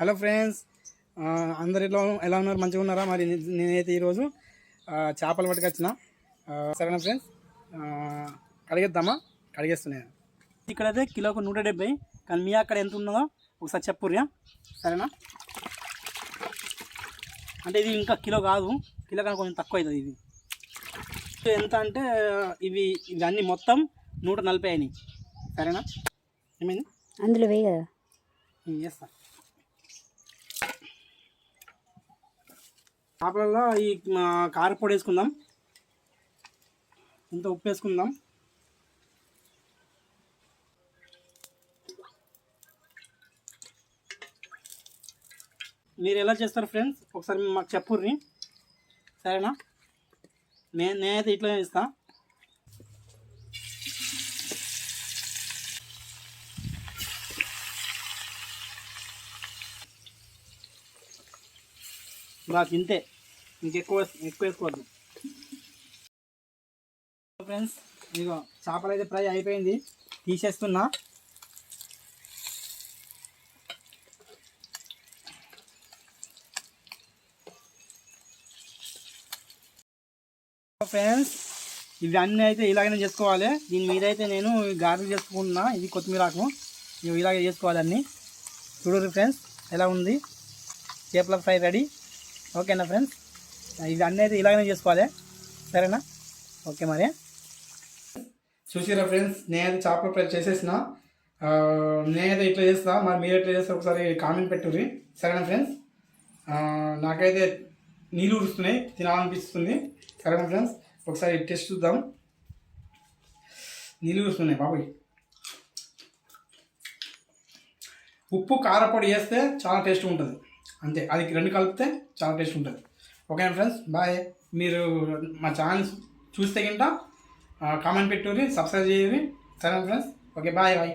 Hello friends అందరు ఎలా ఎలా ఉన్నారు? మంచిగా ఉన్నారా? మరి నేనైతే ఈరోజు చేపలు పట్టుకొచ్చిన సరేనా ఫ్రెండ్స్? కడిగేద్దామా? కడిగేస్తున్నాను ఇక్కడైతే కిలోకు నూట డెబ్బై కానీ మీ అక్కడ ఎంత ఉన్నదో ఒకసారి చెప్పుర్యా సరేనా? అంటే ఇది ఇంకా కిలో కాదు. కిలో కన్నా కొంచెం తక్కువ అవుతుంది ఇది. ఎంత అంటే ఇవి ఇవన్నీ మొత్తం నూట నలభై అయినాయి. సరేనా? ఏమైంది? అందులో వేయి కదా. చేస్తా చేపలలో ఈ కారపొడి వేసుకుందాం. ఇంత ఉప్పు వేసుకుందాం. మీరు ఎలా చేస్తారు ఫ్రెండ్స్? ఒకసారి మాకు చెప్పుర్రి. సరేనా? నేను నేనైతే ఇట్లా ఇస్తాను బాగా ఇంతే ఇంకెక్కువ ఎక్కువ వేసుకోవద్దు. ఫ్రెండ్స్ ఇదిగో చేపలు అయితే ఫ్రై అయిపోయింది. తీసేస్తున్నా. ఫ్రెండ్స్ ఇవి అన్నీ అయితే ఇలాగనే చేసుకోవాలి. దీని మీద అయితే నేను గారెలు చేసుకుంటున్నా. ఇది కొత్తిమీర ఆకు. ఇవి ఇలాగే చేసుకోవాలి అన్నీ. చూడరు ఫ్రెండ్స్ ఎలా ఉంది? చేపల ఫ్రై రెడీ. ఓకేనా ఫ్రెండ్స్? ఇవి అన్నీ అయితే ఇలాగనే చేసుకోవాలి. సరేనా? ఓకే మరి. చూసిరా ఫ్రెండ్స్ నేను చేపల ఫ్రై చేసేసిన. నేనైతే ఇట్లా చేస్తా మరి మీరు ఎట్లా చేస్తారు ఒకసారి కామెంట్ పెట్టుర్రి. సరేనా ఫ్రెండ్స్? నాకైతే నీళ్ళు ఊరుస్తున్నాయి తినాలనిపిస్తుంది. సరేనా ఫ్రెండ్స్? ఒకసారి టెస్ట్ చూద్దాం. నీళ్ళు ఊరుస్తున్నాయి బాబాయ్. ఉప్పు కారపొడి వేస్తే చాలా టేస్ట్ ఉంటుంది. అంతే. అది రెండు కలిపితే చాలా టేస్ట్ ఉంటుంది. ఓకేనా ఫ్రెండ్స్ బాయ్. మీరు మా ఛానల్ చూస్తే గింట కామెంట్ పెట్టుకుని సబ్స్క్రైబ్ చేయండి. సరే ఫ్రెండ్స్ ఓకే బాయ్ బాయ్.